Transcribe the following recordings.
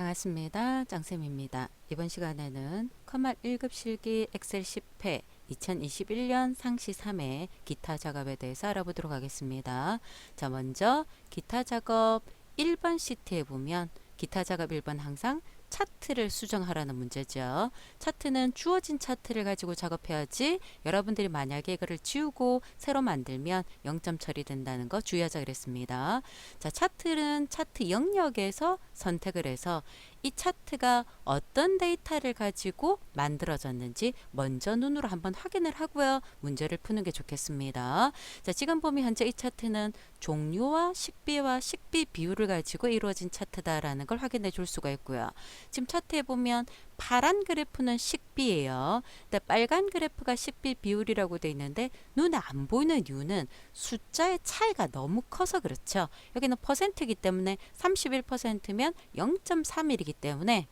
반갑습니다. 짱쌤입니다. 이번 시간에는 컴말 1급 실기 엑셀 10회 2021년 상시 3회 기타 작업에 대해서 알아보도록 하겠습니다. 자, 먼저 기타 작업 1번 시트에 보면 기타 작업 1번 항상 차트를 수정하라는 문제죠. 차트는 주어진 차트를 가지고 작업해야지 여러분들이 만약에 이거를 지우고 새로 만들면 0점 처리된다는 거 주의하자 그랬습니다. 자, 차트는 차트 영역에서 선택을 해서 이 차트가 어떤 데이터를 가지고 만들어졌는지 먼저 눈으로 한번 확인을 하고요. 문제를 푸는 게 좋겠습니다. 자, 지금 보면 현재 이 차트는 종류와 식비와 식비 비율을 가지고 이루어진 차트다라는 걸 확인해 줄 수가 있고요. 지금 차트에 보면 파란 그래프는 식비예요. 근데 빨간 그래프가 식비 비율이라고 돼 있는데 눈에 안 보이는 이유는 숫자의 차이가 너무 커서 그렇죠. 여기는 퍼센트이기 때문에 31%면 0.31이기 때문에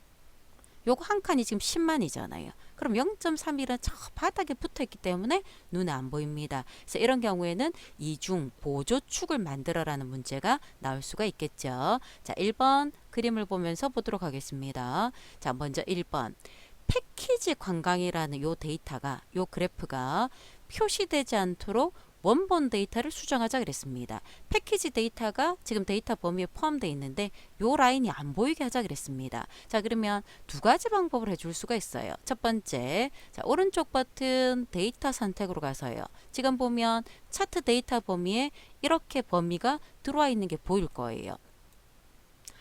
요거 한 칸이 지금 10만이잖아요. 그럼 0.31은 저 바닥에 붙어 있기 때문에 눈에 안 보입니다. 그래서 이런 경우에는 이중 보조축을 만들어라는 문제가 나올 수가 있겠죠. 자, 1번 그림을 보면서 보도록 하겠습니다. 자, 먼저 1번. 패키지 관광이라는 요 데이터가 요 그래프가 표시되지 않도록 원본 데이터를 수정하자 그랬습니다. 패키지 데이터가 지금 데이터 범위에 포함되어 있는데 요 라인이 안 보이게 하자 그랬습니다. 자 그러면 두 가지 방법을 해줄 수가 있어요. 첫 번째, 자 오른쪽 버튼 데이터 선택으로 가서요. 지금 보면 차트 데이터 범위에 이렇게 범위가 들어와 있는 게 보일 거예요.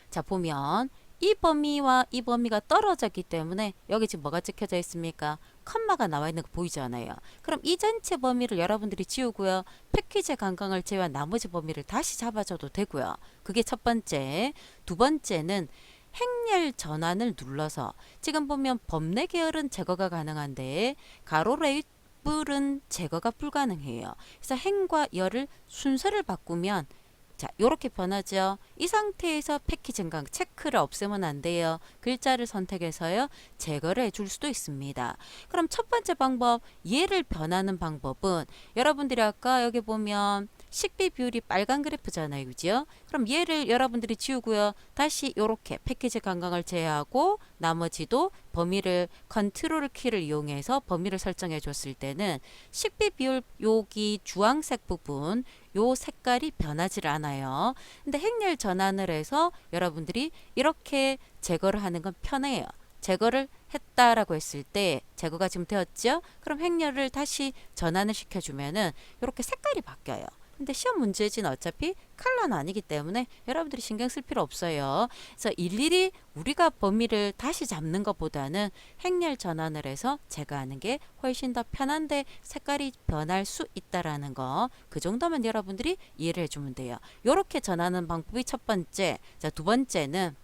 자 보면 이 범위와 이 범위가 떨어졌기 때문에 여기 지금 뭐가 찍혀져 있습니까? 컴마가 나와 있는 거 보이잖아요. 그럼 이 전체 범위를 여러분들이 지우고요. 패키지 관광을 제외한 나머지 범위를 다시 잡아줘도 되고요. 그게 첫 번째. 두 번째는 행렬 전환을 눌러서 지금 보면 범례 계열은 제거가 가능한데 가로 레이블은 제거가 불가능해요. 그래서 행과 열을 순서를 바꾸면 자, 요렇게 변하죠. 이 상태에서 패키지 증강 체크를 없애면 안 돼요. 글자를 선택해서요. 제거를 해줄 수도 있습니다. 그럼 첫 번째 방법, 얘를 변하는 방법은 여러분들이 아까 여기 보면 식비 비율이 빨간 그래프잖아요. 그죠? 그럼 얘를 여러분들이 지우고요. 다시 요렇게 패키지 관광을 제외하고 나머지도 범위를 컨트롤 키를 이용해서 범위를 설정해 줬을 때는 식비 비율 여기 주황색 부분 요 색깔이 변하지 않아요. 근데 행렬 전환을 해서 여러분들이 이렇게 제거를 하는 건 편해요. 제거를 했다라고 했을 때 제거가 지금 되었죠? 그럼 행렬을 다시 전환을 시켜주면은 이렇게 색깔이 바뀌어요. 근데 시험 문제지는 어차피 칼라는 아니기 때문에 여러분들이 신경 쓸 필요 없어요. 그래서 일일이 우리가 범위를 다시 잡는 것보다는 행렬 전환을 해서 제거하는 게 훨씬 더 편한데 색깔이 변할 수 있다라는 거 그 정도만 여러분들이 이해를 해주면 돼요. 이렇게 전하는 방법이 첫 번째. 자, 두 번째는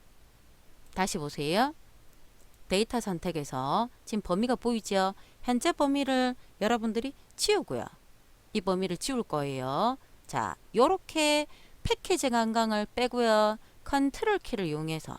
다시 보세요. 데이터 선택에서 지금 범위가 보이죠? 현재 범위를 여러분들이 지우고요. 이 범위를 지울 거예요. 자, 요렇게 패키지 관광을 빼고요. 컨트롤 키를 이용해서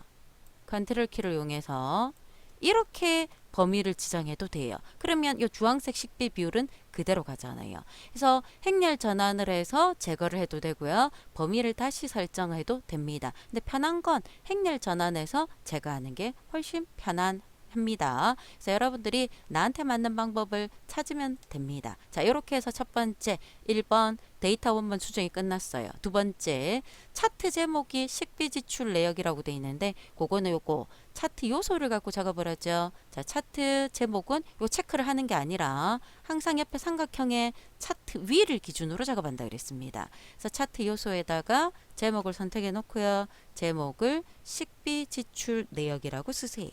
컨트롤 키를 이용해서 이렇게 범위를 지정해도 돼요. 그러면 이 주황색 식비 비율은 그대로 가잖아요. 그래서 행렬 전환을 해서 제거를 해도 되고요. 범위를 다시 설정해도 됩니다. 근데 편한 건 행렬 전환해서 제거하는 게 훨씬 편한 합니다. 그래서 여러분들이 나한테 맞는 방법을 찾으면 됩니다. 자, 이렇게 해서 첫 번째 1번 데이터 원본 수정이 끝났어요. 두 번째 차트 제목이 식비 지출 내역이라고 돼 있는데 그거는 요거 차트 요소를 갖고 작업을 하죠. 자, 차트 제목은 요 체크를 하는 게 아니라 항상 옆에 삼각형의 차트 위를 기준으로 작업한다 그랬습니다. 그래서 차트 요소에다가 제목을 선택해 놓고요. 제목을 식비 지출 내역이라고 쓰세요.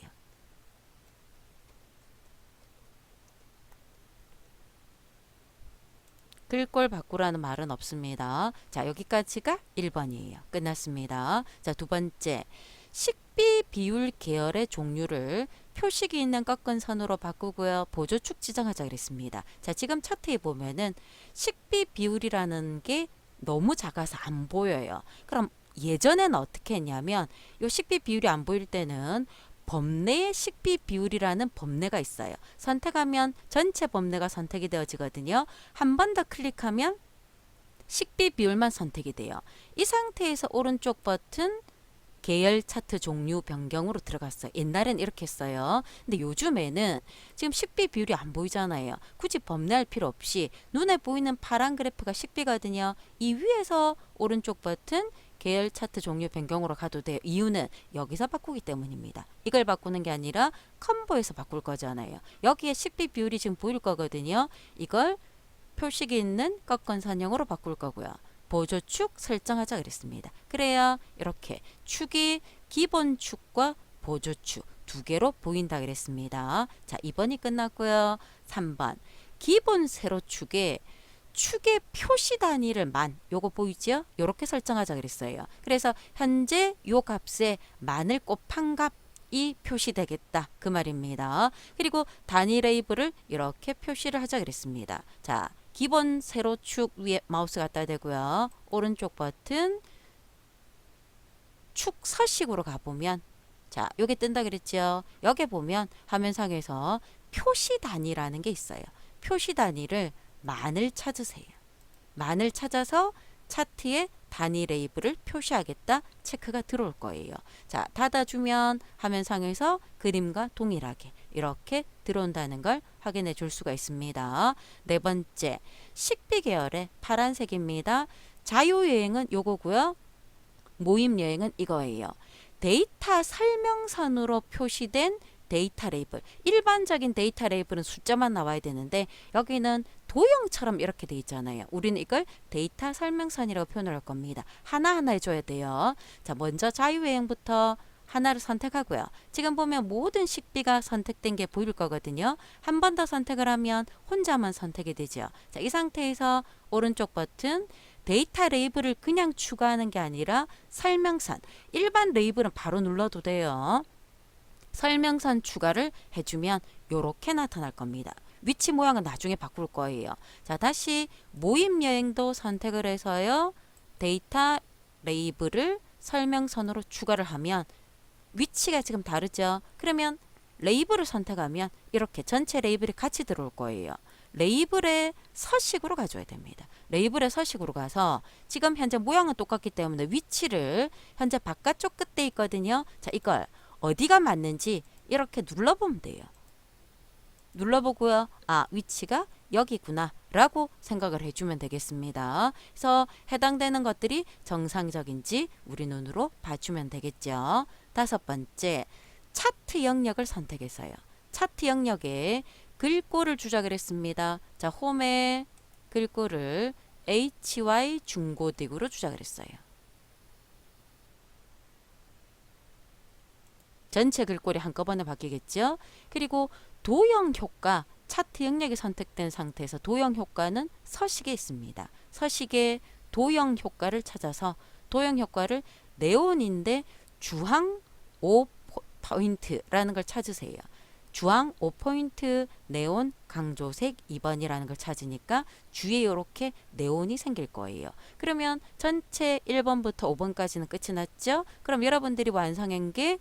글꼴 바꾸라는 말은 없습니다. 자, 여기까지가 1번이에요. 끝났습니다. 자, 두 번째. 식비 비율 계열의 종류를 표식이 있는 꺾은 선으로 바꾸고요. 보조축 지정하자 그랬습니다. 자, 지금 차트에 보면은 식비 비율이라는 게 너무 작아서 안 보여요. 그럼 예전에는 어떻게 했냐면 요 식비 비율이 안 보일 때는 범례의 식비 비율이라는 범례가 있어요. 선택하면 전체 범례가 선택이 되어지거든요. 한 번 더 클릭하면 식비 비율만 선택이 돼요. 이 상태에서 오른쪽 버튼 계열 차트 종류 변경으로 들어갔어요. 옛날엔 이렇게 했어요. 근데 요즘에는 지금 식비 비율이 안 보이잖아요. 굳이 범례할 필요 없이 눈에 보이는 파란 그래프가 식비거든요. 이 위에서 오른쪽 버튼 계열 차트 종류 변경으로 가도 돼요. 이유는 여기서 바꾸기 때문입니다. 이걸 바꾸는 게 아니라 컴보에서 바꿀 거잖아요. 여기에 식비 비율이 지금 보일 거거든요. 이걸 표식이 있는 꺾은 선형으로 바꿀 거고요. 보조축 설정하자 그랬습니다. 그래야 이렇게 축이 기본 축과 보조축 두 개로 보인다 그랬습니다. 자, 2번이 끝났고요. 3번. 기본 세로축에 축의 표시 단위를 만 요거 보이죠? 요렇게 설정하자 그랬어요. 그래서 현재 요 값에 만을 곱한 값이 표시되겠다 그 말입니다. 그리고 단위 레이블을 이렇게 표시를 하자 그랬습니다. 자, 기본 세로축 위에 마우스 갖다 대고요. 오른쪽 버튼 축 서식으로 가보면 자, 요게 뜬다 그랬죠? 여기 보면 화면상에서 표시 단위라는 게 있어요. 표시 단위를 만을 찾으세요. 만을 찾아서 차트에 단위 레이블을 표시하겠다 체크가 들어올 거예요. 자, 닫아주면 화면 상에서 그림과 동일하게 이렇게 들어온다는 걸 확인해 줄 수가 있습니다. 네 번째, 식비 계열의 파란색입니다. 자유여행은 요거고요. 모임 여행은 이거예요. 데이터 설명선으로 표시된 데이터 레이블. 일반적인 데이터 레이블은 숫자만 나와야 되는데 여기는 도형처럼 이렇게 돼 있잖아요. 우리는 이걸 데이터 설명선이라고 표현을 할 겁니다. 하나하나 해줘야 돼요. 자, 먼저 자유여행부터 하나를 선택하고요. 지금 보면 모든 식비가 선택된 게 보일 거거든요. 한 번 더 선택을 하면 혼자만 선택이 되죠. 자, 이 상태에서 오른쪽 버튼 데이터 레이블을 그냥 추가하는 게 아니라 설명선. 일반 레이블은 바로 눌러도 돼요. 설명선 추가를 해주면 이렇게 나타날 겁니다. 위치 모양은 나중에 바꿀 거예요. 자, 다시 모임 여행도 선택을 해서요. 데이터 레이블을 설명선으로 추가를 하면 위치가 지금 다르죠. 그러면 레이블을 선택하면 이렇게 전체 레이블이 같이 들어올 거예요. 레이블의 서식으로 가져야 됩니다. 레이블의 서식으로 가서 지금 현재 모양은 똑같기 때문에 위치를 현재 바깥쪽 끝에 있거든요. 자, 이걸 어디가 맞는지 이렇게 눌러보면 돼요. 눌러보고요. 아, 위치가 여기구나 라고 생각을 해주면 되겠습니다. 그래서 해당되는 것들이 정상적인지 우리 눈으로 봐주면 되겠죠. 다섯 번째, 차트 영역을 선택해서요. 차트 영역에 글꼴을 주자 그랬습니다. 자, 홈에 글꼴을 HY 중고딕으로 주자 그랬어요. 전체 글꼴이 한꺼번에 바뀌겠죠. 그리고 도형 효과 차트 영역이 선택된 상태에서 도형 효과는 서식에 있습니다. 서식에 도형 효과를 찾아서 도형 효과를 네온인데 주황 5포인트라는 걸 찾으세요. 주황 5포인트 네온 강조색 2번이라는 걸 찾으니까 주위에 이렇게 네온이 생길 거예요. 그러면 전체 1번부터 5번까지는 끝이 났죠? 그럼 여러분들이 완성한 게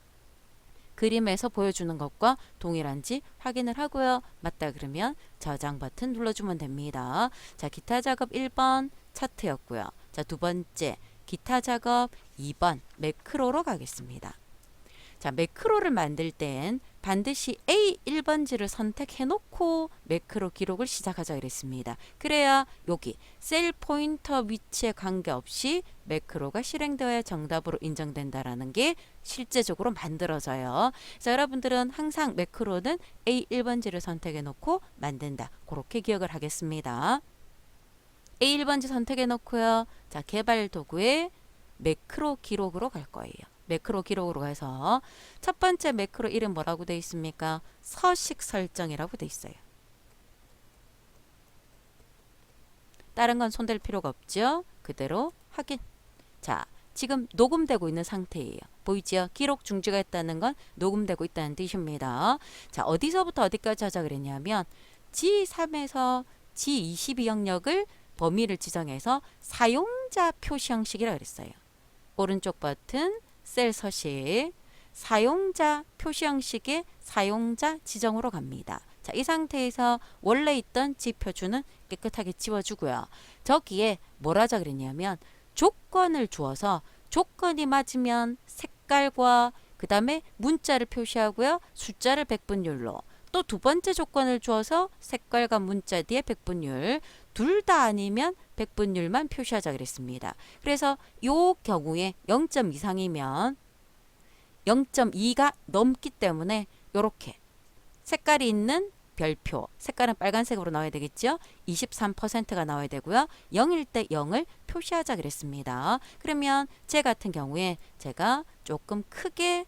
그림에서 보여주는 것과 동일한지 확인을 하고요. 맞다 그러면 저장 버튼 눌러주면 됩니다. 자, 기타 작업 1번 차트였고요. 자, 두 번째 기타 작업 2번 매크로로 가겠습니다. 자, 매크로를 만들 땐 반드시 A1번지를 선택해 놓고 매크로 기록을 시작하자 그랬습니다. 그래야 여기 셀 포인터 위치에 관계없이 매크로가 실행되어야 정답으로 인정된다라는 게 실제적으로 만들어져요. 그래서 여러분들은 항상 매크로는 A1번지를 선택해 놓고 만든다. 그렇게 기억을 하겠습니다. A1번지 선택해 놓고요. 자, 개발 도구에 매크로 기록으로 갈 거예요. 매크로 기록으로 가서 첫 번째 매크로 이름 뭐라고 돼 있습니까? 서식 설정이라고 돼 있어요. 다른 건 손댈 필요가 없죠. 그대로 확인. 자, 지금 녹음되고 있는 상태예요. 보이죠? 기록 중지가 했다는 건 녹음되고 있다는 뜻입니다. 자, 어디서부터 어디까지 하자 그랬냐면 G3에서 G22 영역을 범위를 지정해서 사용자 표시 형식이라 그랬어요. 오른쪽 버튼 셀 서식 사용자 표시 형식의 사용자 지정으로 갑니다. 자, 이 상태에서 원래 있던 지표주는 깨끗하게 지워주고요. 저기에 뭘 하자 그랬냐면 조건을 주어서 조건이 맞으면 색깔과 그 다음에 문자를 표시하고요. 숫자를 백분율로 또 두 번째 조건을 주어서 색깔과 문자 뒤에 백분율 둘 다 아니면 백분율만 표시하자 그랬습니다. 그래서 요 경우에 0점 이상이면 0.2가 넘기 때문에 요렇게 색깔이 있는 별표, 색깔은 빨간색으로 나와야 되겠죠? 23%가 나와야 되고요. 0일 때 0을 표시하자 그랬습니다. 그러면 제 같은 경우에 제가 조금 크게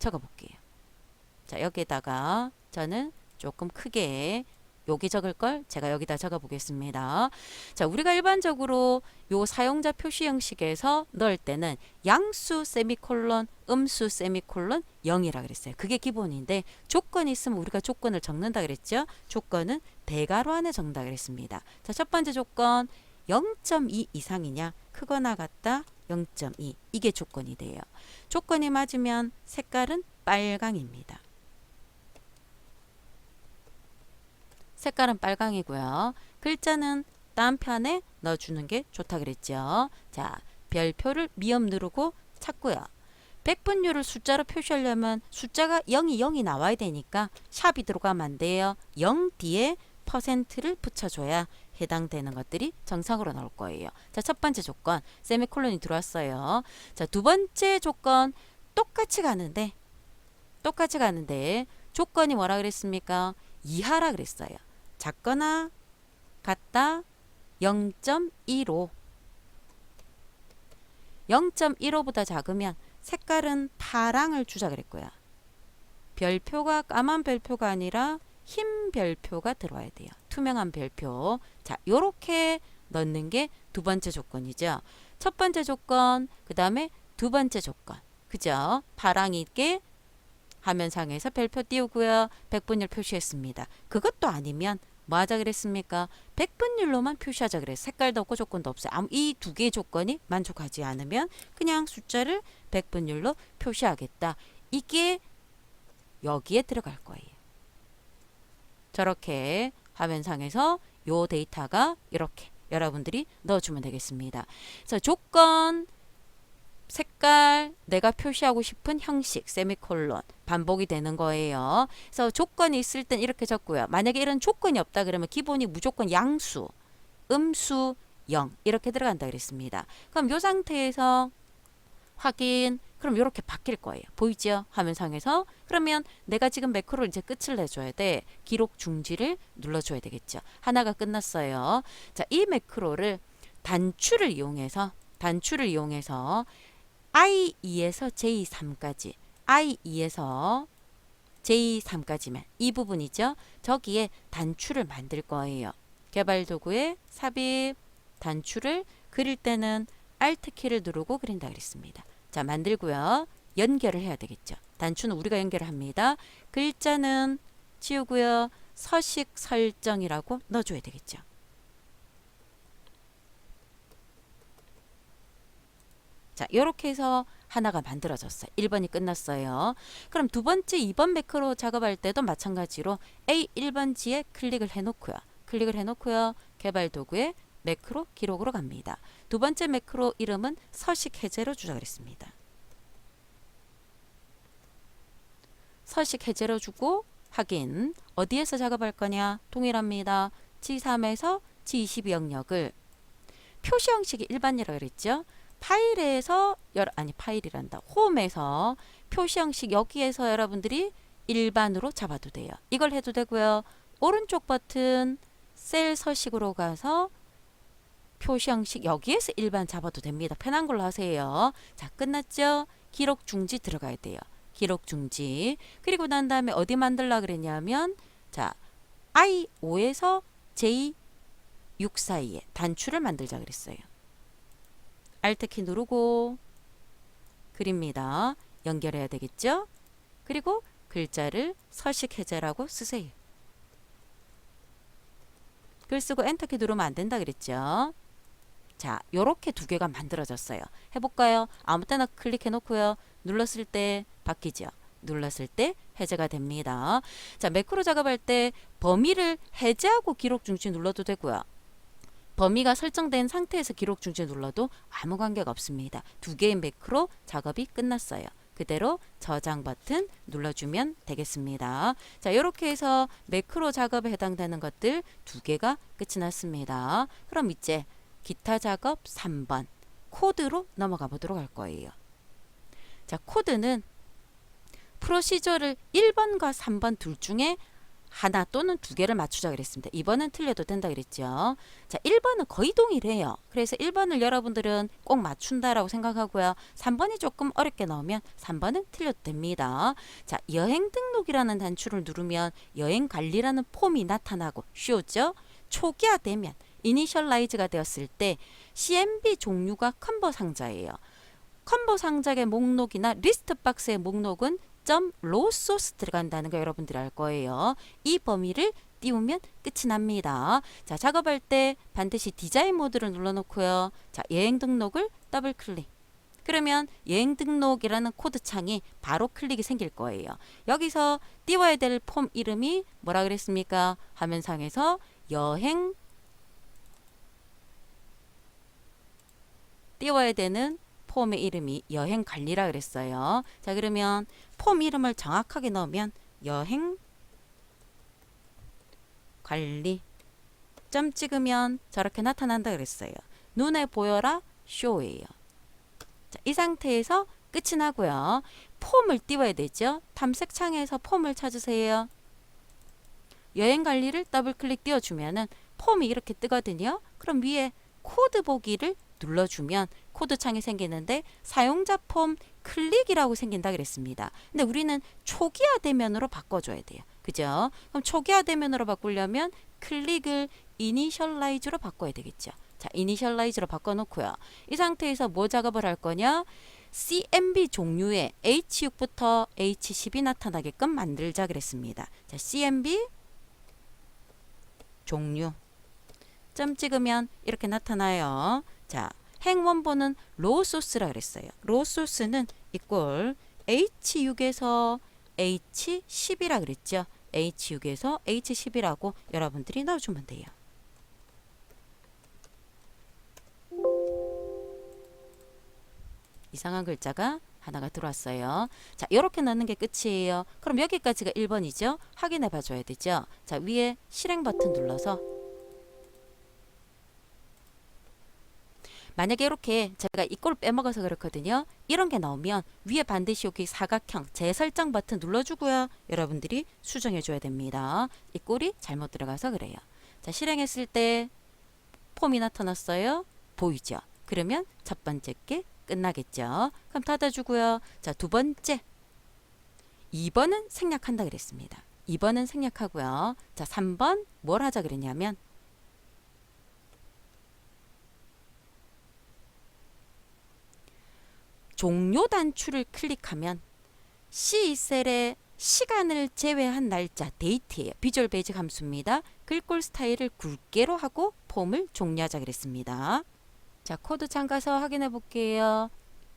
적어 볼게요. 자, 여기다가 저는 조금 크게 여기 적을 걸 제가 여기다 적어 보겠습니다. 자, 우리가 일반적으로 요 사용자 표시 형식에서 넣을 때는 양수 세미콜론, 음수 세미콜론 0이라 그랬어요. 그게 기본인데 조건이 있으면 우리가 조건을 적는다 그랬죠. 조건은 대괄호 안에 적는다 그랬습니다. 자, 첫 번째 조건 0.2 이상이냐? 크거나 같다 0.2 이게 조건이 돼요. 조건이 맞으면 색깔은 빨강입니다. 색깔은 빨강이고요. 글자는 딴 편에 넣어주는 게 좋다 그랬죠. 자, 별표를 미음 누르고 찾고요. 백분율을 숫자로 표시하려면 숫자가 0이 0이 나와야 되니까 샵이 들어가면 안 돼요. 0 뒤에 퍼센트를 붙여줘야 해당되는 것들이 정상으로 나올 거예요. 자, 첫 번째 조건 세미콜론이 들어왔어요. 자, 두 번째 조건 똑같이 가는데 똑같이 가는데 조건이 뭐라 그랬습니까? 이하라 그랬어요. 작거나 같다 0.15 0.15보다 작으면 색깔은 파랑을 주자 그랬고요. 별표가 까만 별표가 아니라 흰 별표가 들어와야 돼요. 투명한 별표. 자, 요렇게 넣는 게 두 번째 조건이죠. 첫 번째 조건, 그 다음에 두 번째 조건. 그죠? 파랑 있게 화면상에서 별표 띄우고요. 백분율 표시했습니다. 그것도 아니면 뭐 하자 그랬습니까? 백분율로만 표시하자 그랬어요. 색깔도 없고 조건도 없어요. 이 두 개의 조건이 만족하지 않으면 그냥 숫자를 백분율로 표시하겠다. 이게 여기에 들어갈 거예요. 저렇게 화면상에서 요 데이터가 이렇게 여러분들이 넣어주면 되겠습니다. 그래서 조건, 색깔, 내가 표시하고 싶은 형식, 세미콜론 반복이 되는 거예요. 그래서 조건이 있을 땐 이렇게 적고요. 만약에 이런 조건이 없다 그러면 기본이 무조건 양수, 음수, 0 이렇게 들어간다 그랬습니다. 그럼 이 상태에서 확인 그럼 이렇게 바뀔 거예요. 보이죠? 화면상에서. 그러면 내가 지금 매크로 이제 끝을 내줘야 돼. 기록 중지를 눌러줘야 되겠죠. 하나가 끝났어요. 자, 이 매크로를 단추를 이용해서 단추를 이용해서 I2에서 J3까지 I2에서 J3까지만 이 부분이죠. 저기에 단추를 만들 거예요. 개발 도구에 삽입 단추를 그릴 때는 Alt 키를 누르고 그린다 그랬습니다. 자, 만들고요. 연결을 해야 되겠죠. 단추는 우리가 연결을 합니다. 글자는 치우고요. 서식 설정이라고 넣어줘야 되겠죠. 자, 이렇게 해서 하나가 만들어졌어요. 1번이 끝났어요. 그럼 두 번째 2번 매크로 작업할 때도 마찬가지로 A 1번지에 클릭을 해놓고요. 클릭을 해놓고요. 개발 도구에 매크로 기록으로 갑니다. 두 번째 매크로 이름은 서식 해제로 주자 그랬습니다. 서식 해제로 주고 확인. 어디에서 작업할 거냐? 동일합니다. G3에서 G22 영역을 표시 형식이 일반이라고 그랬죠? 파일에서 여러 아니 파일이란다. 홈에서 표시 형식 여기에서 여러분들이 일반으로 잡아도 돼요. 이걸 해도 되고요. 오른쪽 버튼 셀 서식으로 가서 표시 형식 여기에서 일반 잡아도 됩니다. 편한 걸로 하세요. 자, 끝났죠? 기록 중지 들어가야 돼요. 기록 중지. 그리고 난 다음에 어디 만들라 그랬냐면 자, I5에서 J6 사이에 단추를 만들자 그랬어요. Alt키 누르고 그립니다. 연결해야 되겠죠? 그리고 글자를 서식 해제라고 쓰세요. 글 쓰고 엔터키 누르면 안 된다 그랬죠? 자, 요렇게 두 개가 만들어졌어요. 해볼까요? 아무 때나 클릭해 놓고요. 눌렀을 때 바뀌죠. 눌렀을 때 해제가 됩니다. 자, 매크로 작업할 때 범위를 해제하고 기록 중지 눌러도 되고요. 범위가 설정된 상태에서 기록 중지 눌러도 아무 관계가 없습니다. 두 개의 매크로 작업이 끝났어요. 그대로 저장 버튼 눌러주면 되겠습니다. 자, 이렇게 해서 매크로 작업에 해당되는 것들 두 개가 끝이 났습니다. 그럼 이제 기타 작업 3번 코드로 넘어가 보도록 할 거예요. 자, 코드는 프로시저를 1번과 3번 둘 중에 하나 또는 두 개를 맞추자 그랬습니다. 2번은 틀려도 된다 그랬죠. 자, 1번은 거의 동일해요. 그래서 1번을 여러분들은 꼭 맞춘다라고 생각하고요. 3번이 조금 어렵게 나오면 3번은 틀려도 됩니다. 자, 여행 등록이라는 단추를 누르면 여행 관리라는 폼이 나타나고 쉬웠죠? 초기화되면 이니셜라이즈가 되었을 때 CMB 종류가 컴버 상자예요. 컴보 상자의 목록이나 리스트 박스의 목록은 점 로 소스 들어간다는 거 여러분들이 알 거예요. 이 범위를 띄우면 끝이 납니다. 자, 작업할 때 반드시 디자인 모드를 눌러놓고요. 자, 여행 등록을 더블 클릭. 그러면 여행 등록이라는 코드 창이 바로 클릭이 생길 거예요. 여기서 띄워야 될 폼 이름이 뭐라 그랬습니까? 화면상에서 여행 띄워야 되는 폼의 이름이 여행 관리라 그랬어요. 자, 그러면 폼 이름을 정확하게 넣으면 여행 관리 점 찍으면 저렇게 나타난다 그랬어요. 눈에 보여라 쇼예요. 자, 이 상태에서 끝이 나고요. 폼을 띄워야 되죠. 탐색창에서 폼을 찾으세요. 여행 관리를 더블 클릭 띄워주면은 폼이 이렇게 뜨거든요. 그럼 위에 코드 보기를 눌러주면 코드 창이 생기는데 사용자 폼 클릭이라고 생긴다 그랬습니다. 근데 우리는 초기화 대면으로 바꿔줘야 돼요. 그죠? 그럼 초기화 대면으로 바꾸려면 클릭을 이니셜라이즈로 바꿔야 되겠죠. 자, 이니셜라이즈로 바꿔놓고요. 이 상태에서 뭐 작업을 할 거냐? CMB 종류의 H6부터 H10이 나타나게끔 만들자 그랬습니다. 자, CMB 종류 점 찍으면 이렇게 나타나요. 자, 행 원본은 로소스라 그랬어요. 로소스는 이꼴 H6에서 H10이라 그랬죠. H6에서 H10이라고 여러분들이 넣어주면 돼요. 이상한 글자가 하나가 들어왔어요. 자, 이렇게 넣는 게 끝이에요. 그럼 여기까지가 1번이죠. 확인해 봐줘야 되죠. 자, 위에 실행 버튼 눌러서 만약에 이렇게 제가 이 꼴을 빼먹어서 그렇거든요. 이런 게 나오면 위에 반드시 여기 사각형 재설정 버튼 눌러주고요. 여러분들이 수정해 줘야 됩니다. 이 꼴이 잘못 들어가서 그래요. 자, 실행했을 때 폼이 나타났어요. 보이죠? 그러면 첫 번째 게 끝나겠죠. 그럼 닫아주고요. 자, 두 번째. 2번은 생략한다 그랬습니다. 2번은 생략하고요. 자, 3번 뭘 하자 그랬냐면 종료 단추를 클릭하면 C2셀의 시간을 제외한 날짜 데이트예요. 비주얼 베이직 함수입니다. 글꼴 스타일을 굵게로 하고 폼을 종료하자 그랬습니다. 자, 코드 창 가서 확인해 볼게요.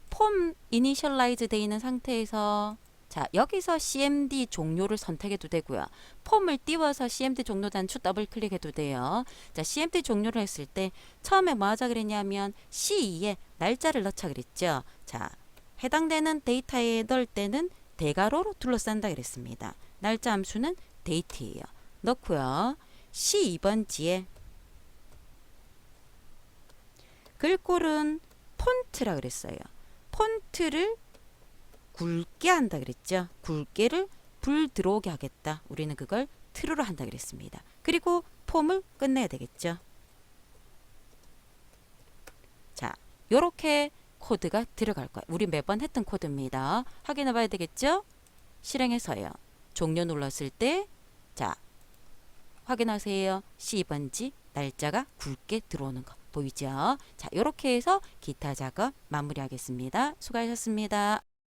폼 이니셜라이즈 되어 있는 상태에서 자, 여기서 CMD 종료를 선택해도 되고요. 폼을 띄워서 CMD 종료 단추 더블 클릭해도 돼요. 자, CMD 종료를 했을 때 처음에 뭐 하자 그랬냐면 C2에 날짜를 넣자 그랬죠. 자, 해당되는 데이터에 넣을 때는 대괄호로 둘러싼다 그랬습니다. 날짜 함수는 데이트예요. 넣고요. C2번지에 글꼴은 폰트라 그랬어요. 폰트를 굵게 한다 그랬죠. 굵게를 불 들어오게 하겠다. 우리는 그걸 트루로 한다 그랬습니다. 그리고 폼을 끝내야 되겠죠. 자, 요렇게 코드가 들어갈 거예요. 우리 매번 했던 코드입니다. 확인해 봐야 되겠죠? 실행해서요. 종료 눌렀을 때, 자, 확인하세요. C2번지 날짜가 굵게 들어오는 거 보이죠? 자, 이렇게 해서 기타 작업 마무리하겠습니다. 수고하셨습니다.